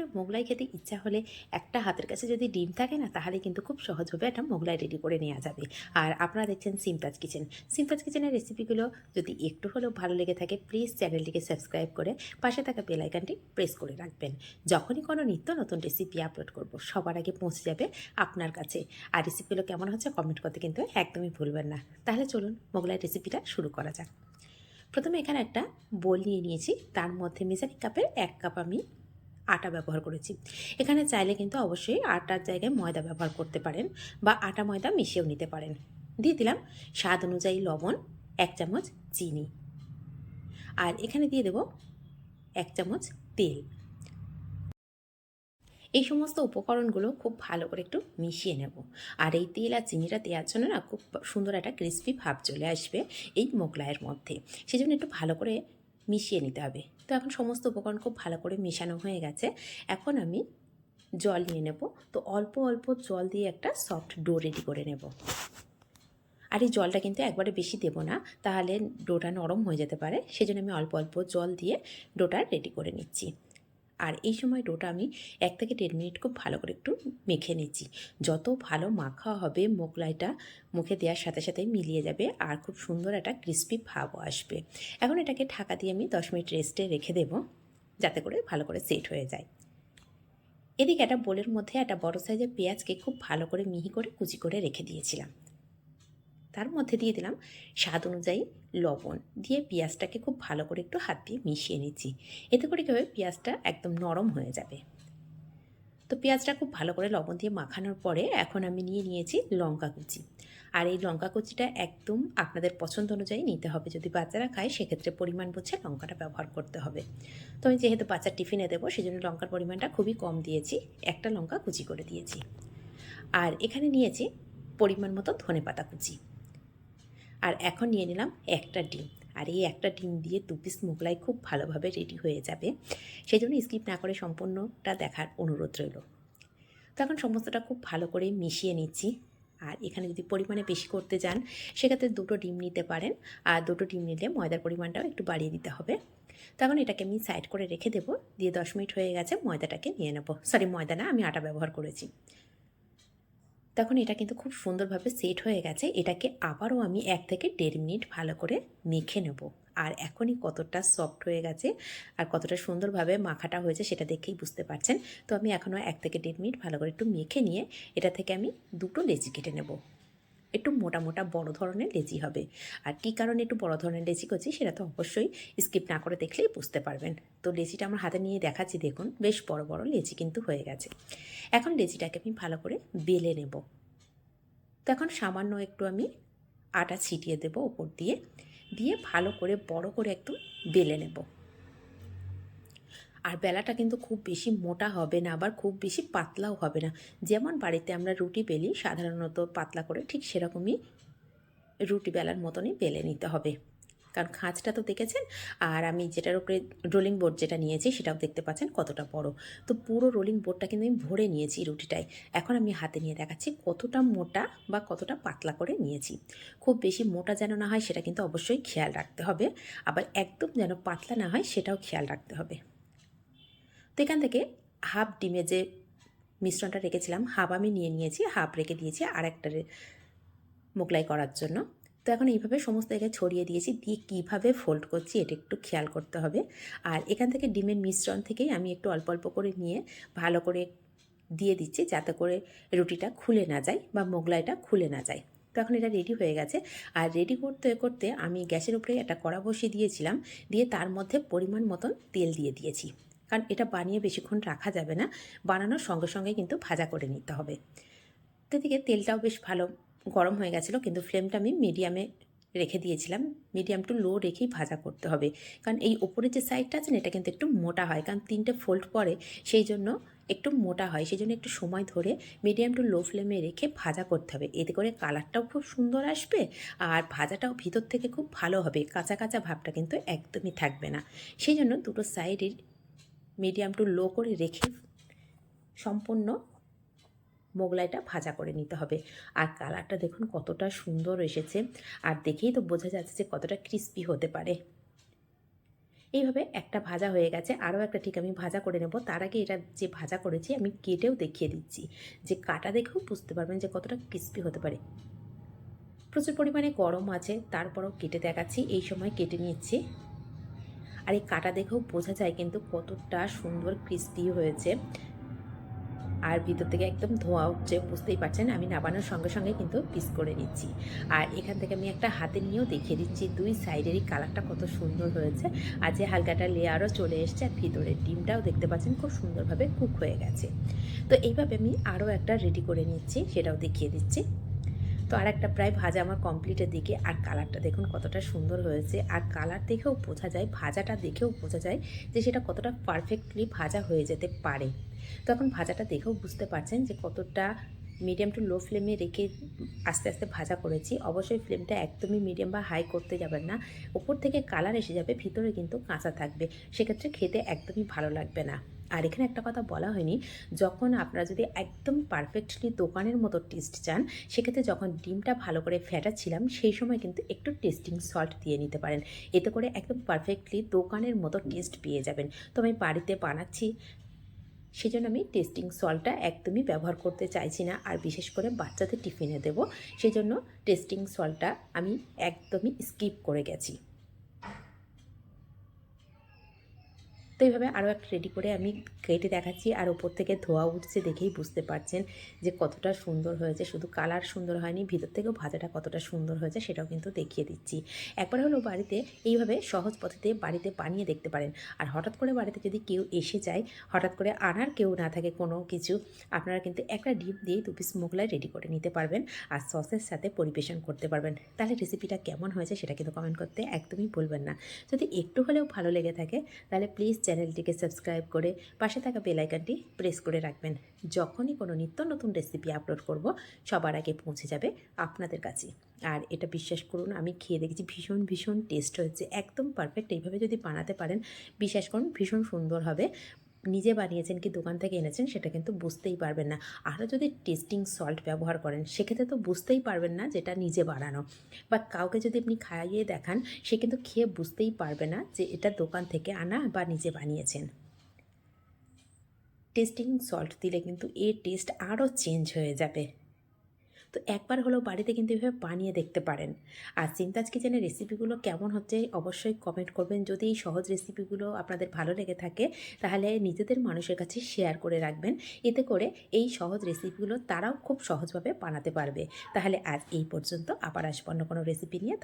করে মোগলাই খেতে ইচ্ছা হলে একটা হাতের কাছে যদি ডিম থাকে না, তাহলে কিন্তু খুব সহজভাবে একটা মোগলাই রেডি করে নেওয়া যাবে। আর আপনারা দেখছেন সিম্পাজ কিচেন। সিম্পাজ কিচেনের রেসিপিগুলো যদি একটু হলেও ভালো লেগে থাকে প্লিজ চ্যানেলটিকে সাবস্ক্রাইব করে পাশে থাকা বেল আইকনটি প্রেস করে রাখবেন। যখনই কোনো নিত্য নতুন রেসিপি আপলোড করব, সবার আগে পৌঁছে যাবে আপনার কাছে। আর রেসিপিগুলো কেমন হচ্ছে কমেন্ট করতে কিন্তু একদমই ভুলবেন না। তাহলে চলুন মোগলাই রেসিপিটা শুরু করা যাক। প্রথমে এখানে একটা বোল নিয়ে নিয়েছি। তার মধ্যে মেজারিং কাপের এক কাপ আমি আটা ব্যবহার করেছি। এখানে চাইলে কিন্তু অবশ্যই আটার জায়গায় ময়দা ব্যবহার করতে পারেন বা আটা ময়দা মিশিয়েও নিতে পারেন। দিয়ে দিলাম স্বাদ অনুযায়ী লবণ, এক চামচ চিনি। আর এখানে দিয়ে দেব এক চামচ তেল। এই সমস্ত উপকরণগুলো খুব ভালো করে একটু মিশিয়ে নেব। আর এই তেল আর চিনিটা দেওয়ার জন্য না খুব সুন্দর একটা ক্রিস্পি ভাব চলে আসবে এই মোগলাইয়ের মধ্যে। সেই জন্য একটু ভালো করে মিশিয়ে নিতে হবে। তো এখন সমস্ত উপকরণ খুব ভালো করে মেশানো হয়ে গেছে। এখন আমি জল নিয়ে নেব। তো অল্প অল্প জল দিয়ে একটা সফট ডো রেডি করে নেব। আর এই জলটা কিন্তু একবারে বেশি দেব না, তাহলে ডোটা নরম হয়ে যেতে পারে। সেজন্য আমি অল্প অল্প জল দিয়ে ডোটা রেডি করে নিচ্ছি। আর এই সময় ডোটা আমি এক থেকে দেড় মিনিট খুব ভালো করে একটু মেখে নিচ্ছি। যত ভালো মাখা হবে মোগলাইটা মুখে দেওয়ার সাথে সাথে মিলিয়ে যাবে আর খুব সুন্দর একটা ক্রিস্পি ভাবও আসবে। এখন এটাকে ঢাকা দিয়ে আমি দশ মিনিট রেস্টে রেখে দেবো যাতে করে ভালো করে সেট হয়ে যায়। এদিকে একটা বোলের মধ্যে একটা বড় সাইজের পেঁয়াজকে খুব ভালো করে মিহি করে কুচি করে রেখে দিয়েছিলাম। তার মধ্যে দিয়ে দিলাম স্বাদ অনুযায়ী লবণ। দিয়ে পেঁয়াজটাকে খুব ভালো করে একটু হাত দিয়ে মিশিয়ে নিচ্ছি। এতে করে কী হবে? পেঁয়াজটা একদম নরম হয়ে যাবে। তো পেঁয়াজটা খুব ভালো করে লবণ দিয়ে মাখানোর পরে এখন আমি নিয়ে নিয়েছি লঙ্কা কুচি। আর এই লঙ্কা কুচিটা একদম আপনাদের পছন্দ অনুযায়ী নিতে হবে। যদি বাচ্চারা খায়, সেক্ষেত্রে পরিমাণ বুঝে লঙ্কাটা ব্যবহার করতে হবে। তো আমি যেহেতু বাচ্চার টিফিনে দেবো সেই জন্য লঙ্কার পরিমাণটা খুবই কম দিয়েছি। একটা লঙ্কা কুচি করে দিয়েছি। আর এখানে নিয়েছি পরিমাণ মতো ধনে পাতা কুচি। আর এখন নিয়ে নিলাম একটা ডিম। আর এই একটা ডিম দিয়ে দু পিস মোগলাই খুব ভালোভাবে রেডি হয়ে যাবে। সেই জন্য স্কিপ না করে সম্পূর্ণটা দেখার অনুরোধ রইল। তো এখন সমস্তটা খুব ভালো করে মিশিয়ে নিচ্ছি। আর এখানে যদি পরিমাণে বেশি করতে যান, সেক্ষেত্রে দুটো ডিম নিতে পারেন। আর দুটো ডিম নিলে ময়দার পরিমাণটাও একটু বাড়িয়ে দিতে হবে। তখন এটাকে আমি সাইড করে রেখে দেবো। দিয়ে দশ মিনিট হয়ে গেছে, ময়দাটাকে নিয়ে নেব। সরি ময়দা না, আমি আটা ব্যবহার করেছি। তখন এটা কিন্তু খুব সুন্দরভাবে সেট হয়ে গেছে। এটাকে আবারও আমি এক থেকে দেড় মিনিট ভালো করে মেখে নেব। আর এখনই কতটা সফট হয়ে গেছে আর কতটা সুন্দরভাবে মাখাটা হয়েছে সেটা দেখেই বুঝতে পারছেন। তো আমি এখনও এক থেকে দেড় মিনিট ভালো করে একটু মেখে নিয়ে এটা থেকে আমি দুটো লেচি কেটে নেব। একটু মোটা মোটা বড় ধরনের লেচি হবে। আর কী কারণে একটু বড় ধরনের লেচি করছি সেটা তো অবশ্যই স্কিপ না করে দেখলেই বুঝতে পারবেন। তো লেচিটা আমার হাতে নিয়ে দেখাচ্ছি, দেখুন, বেশ বড় বড় লেচি কিন্তু হয়ে গেছে। এখন লেচিটাকে আমি ভালো করে বেলে নেব। তো এখন সামান্য একটু আমি আটা ছিটিয়ে দেব ওপর দিয়ে দিয়ে ভালো করে বড় করে একটু বেলে নেব। আর বেলাটা কিন্তু খুব বেশি মোটা হবে না, আবার খুব বেশি পাতলাও হবে না। যেমন বাড়িতে আমরা রুটি বেলি, সাধারণত পাতলা করে ঠিক সেরকমই রুটি বেলার মতনই বেলে নিতে হবে। কারণ খাঁজটা তো দেখেছেন? আর আমি যেটার উপরে রোলিং বোর্ড যেটা নিয়েছি সেটাও দেখতে পাচ্ছেন কতটা বড়। তো পুরো রোলিং বোর্ডটা কিন্তু আমি ভরে নিয়েছি রুটিটায়। এখন আমি হাতে নিয়ে দেখাচ্ছি কতটা মোটা বা কতটা পাতলা করে নিয়েছি। খুব বেশি মোটা যেন না হয় সেটা কিন্তু অবশ্যই খেয়াল রাখতে হবে। আবার একদম যেন পাতলা না হয় সেটাও খেয়াল রাখতে হবে। তো এখান থেকে হাফ ডিমে যে মিশ্রণটা রেখেছিলাম, হাফ আমি নিয়ে নিয়েছি, হাফ রেখে দিয়েছি আর একটা মোগলাই করার জন্য। তো এখন এইভাবে সমস্ত জায়গায় ছড়িয়ে দিয়েছি, দিয়ে কীভাবে ফোল্ড করছি এটা একটু খেয়াল করতে হবে। আর এখান থেকে ডিমের মিশ্রণ থেকেই আমি একটু অল্প অল্প করে নিয়ে ভালো করে দিয়ে দিচ্ছি যাতে করে রুটিটা খুলে না যায় বা মোগলাইটা খুলে না যায়। তো এখন এটা রেডি হয়ে গেছে। আর রেডি করতে করতে আমি গ্যাসের উপরে একটা কড়া বসিয়ে দিয়েছিলাম, দিয়ে তার মধ্যে পরিমাণ মতন তেল দিয়ে দিয়েছি। কারণ এটা বানিয়ে বেশিক্ষণ রাখা যাবে না। বানানোর সঙ্গে সঙ্গে কিন্তু ভাজা করে নিতে হবে। তো এদিকে তেলটাও বেশ ভালো গরম হয়ে গেছিল, কিন্তু ফ্লেমটা আমি মিডিয়ামে রেখে দিয়েছিলাম। মিডিয়াম টু লো রেখেই ভাজা করতে হবে। কারণ এই ওপরের যে সাইডটা আছে না, এটা কিন্তু একটু মোটা হয়। কারণ তিনটে ফোল্ড পরে সেই জন্য একটু মোটা হয়। সেই জন্য একটু সময় ধরে মিডিয়াম টু লো ফ্লেমে রেখে ভাজা করতে হবে। এতে করে কালারটাও খুব সুন্দর আসবে আর ভাজাটাও ভিতর থেকে খুব ভালো হবে। কাঁচা কাঁচা ভাবটা কিন্তু একদমই থাকবে না। সেই জন্য দুটো সাইডের মিডিয়াম টু লো করে রেখে সম্পূর্ণ মোগলাইটা ভাজা করে নিতে হবে। আর কালারটা দেখুন কতটা সুন্দর এসেছে। আর দেখেই তো বোঝা যাচ্ছে যে কতটা ক্রিস্পি হতে পারে। এইভাবে একটা ভাজা হয়ে গেছে। আরও একটা ঠিক আমি ভাজা করে নেব। তার আগে এটা যে ভাজা করেছি আমি কেটেও দেখিয়ে দিচ্ছি। যে কাটা দেখেও বুঝতে পারবেন যে কতটা ক্রিস্পি হতে পারে। প্রচুর পরিমাণে গরম আছে, তারপরও কেটে দেখাচ্ছি। এই সময় কেটে নিচ্ছি আর এই কাটা দেখেও বোঝা যায় কিন্তু কতটা সুন্দর ক্রিস্পি হয়েছে। আর ভিতর থেকে একদম ধোঁয়া উঠছে, বুঝতেই পারছেন? আমি নাবানোর সঙ্গে সঙ্গে কিন্তু পিস করে নিচ্ছি। আর এখান থেকে আমি একটা হাতে নিয়েও দেখিয়ে দিচ্ছি, দুই সাইডেরই কালারটা কত সুন্দর হয়েছে। আর যে হালকাটা লেয়ারও চলে এসছে, আর ভিতরের ডিমটাও দেখতে পাচ্ছেন, খুব সুন্দরভাবে কুক হয়ে গেছে। তো এইভাবে আমি আরও একটা রেডি করে নিচ্ছি, সেটাও দেখিয়ে দিচ্ছি। তো আর একটা প্রায় ভাজা আমার কমপ্লিটের দিকে। আর কালারটা দেখুন কতটা সুন্দর হয়েছে। আর কালার দেখেও বোঝা যায়, ভাজাটা দেখেও বোঝা যায় যে সেটা কতটা পারফেক্টলি ভাজা হয়ে যেতে পারে। তখন ভাজাটা দেখেও বুঝতে পারছেন যে কতটা মিডিয়াম টু লো ফ্লেমে রেখে আস্তে আস্তে ভাজা করেছি। অবশ্যই ফ্লেমটা একদমই মিডিয়াম বা হাই করতে যাবেন না। ওপর থেকে কালার এসে যাবে, ভিতরে কিন্তু কাঁচা থাকবে। সেক্ষেত্রে খেতে একদমই ভালো লাগবে না। আর এখানে একটা কথা বলা হয়নি, যখন আপনারা যদি একদম পারফেক্টলি দোকানের মতো টেস্ট চান, সেক্ষেত্রে যখন ডিমটা ভালো করে ফেটাচ্ছিলাম, সেই সময় কিন্তু একটু টেস্টিং সল্ট দিয়ে নিতে পারেন। এতে করে একদম পারফেক্টলি দোকানের মতো টেস্ট পেয়ে যাবেন। তো আমি বাড়িতে বানাচ্ছি সেই জন্য আমি টেস্টিং সল্টটা একদমই ব্যবহার করতে চাইছি না, আর বিশেষ করে বাচ্চাদের টিফিনে দেব। সেজন্য টেস্টিং সল্টটা আমি একদমই স্কিপ করে গেছি। তো এইভাবে আরও একটা রেডি করে আমি কেটে দেখাচ্ছি আর ওপর থেকে ধোয়া উঠছে দেখেই বুঝতে পারছেন যে কতটা সুন্দর হয়েছে। শুধু কালার সুন্দর হয়নি, ভিতর থেকেও ভাজাটা কতটা সুন্দর হয়েছে সেটাও কিন্তু দেখিয়ে দিচ্ছি। একবার হলো বাড়িতে এইভাবে সহজ পদ্ধতিতে বাড়িতে বানিয়ে দেখতে পারেন। আর হঠাৎ করে বাড়িতে যদি কেউ এসে যায়, হঠাৎ করে আনার কেউ না থাকে কোনো কিছু, আপনারা কিন্তু একটা ডিম দিয়ে দু পিস মোগলাই রেডি করে নিতে পারবেন আর সসের সাথে পরিবেশন করতে পারবেন। তাহলে রেসিপিটা কেমন হয়েছে সেটা কিন্তু কমেন্ট করতে একদমই ভুলবেন না। যদি একটু হলেও ভালো লেগে থাকে, তাহলে প্লিজ চ্যানেলটিকে সাবস্ক্রাইব করে পাশে থাকা বেল আইকনটি প্রেস করে রাখবেন। যখনই কোনো নিত্য নতুন রেসিপি আপলোড করব, সবার আগে পৌঁছে যাবে আপনাদের কাছে। আর এটা বিশ্বাস করুন, আমি খেয়ে দেখেছি ভীষণ ভীষণ টেস্ট হয়েছে, একদম পারফেক্ট এইভাবে যদি বানাতে পারেন, বিশ্বাস করুন, ভীষণ সুন্দর হবে। নিজে বানিয়েছেন কি দোকান থেকে এনেছেন সেটা কিন্তু বুঝতেই পারবেন না। আরও যদি টেস্টিং সল্ট ব্যবহার করেন, সেক্ষেত্রে তো বুঝতেই পারবেন না যেটা নিজে বানানো। বা কাউকে যদি আপনি খাইয়ে দেখান, সে কিন্তু খেয়ে বুঝতেই পারবে না যে এটা দোকান থেকে আনা বা নিজে বানিয়েছেন। টেস্টিং সল্ট দিলে কিন্তু এর টেস্ট আরও চেঞ্জ হয়ে যাবে। তো একবার হলেও বাড়িতে কিন্তু এভাবে বানিয়ে দেখতে পারেন। আর চিন্তাজ কিচেনের রেসিপিগুলো কেমন হচ্ছে অবশ্যই কমেন্ট করবেন। যদি এই সহজ রেসিপিগুলো আপনাদের ভালো লেগে থাকে, তাহলে নিজেদের মানুষের কাছে শেয়ার করে রাখবেন। এতে করে এই সহজ রেসিপিগুলো তারাও খুব সহজভাবে বানাতে পারবে। তাহলে আজ এই পর্যন্ত, আবার আসব অন্য কোনো রেসিপি নিয়ে।